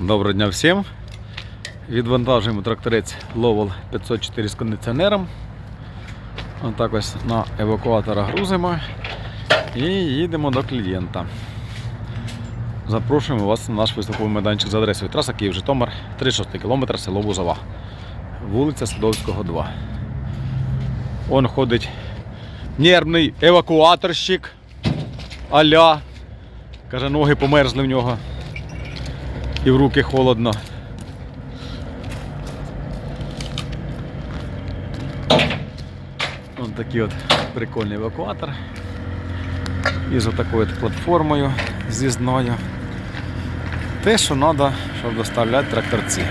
Доброго дня всім. Відвантажуємо тракторець Lowell 504 з кондиціонером. Отак ось на евакуатора грузимо і їдемо до клієнта. Запрошуємо вас на наш виставковий майданчик за адресою траса Київ Житомир, 36 км, село Бузова, вулиця Садовського, 2. Он ходить нервний евакуаторщик. Аля. Каже, ноги померзли в нього. І в руки холодно. Ось такий от прикольний евакуатор. Із отакою от платформою з'їзною. Те, що треба, щоб доставляти тракторці.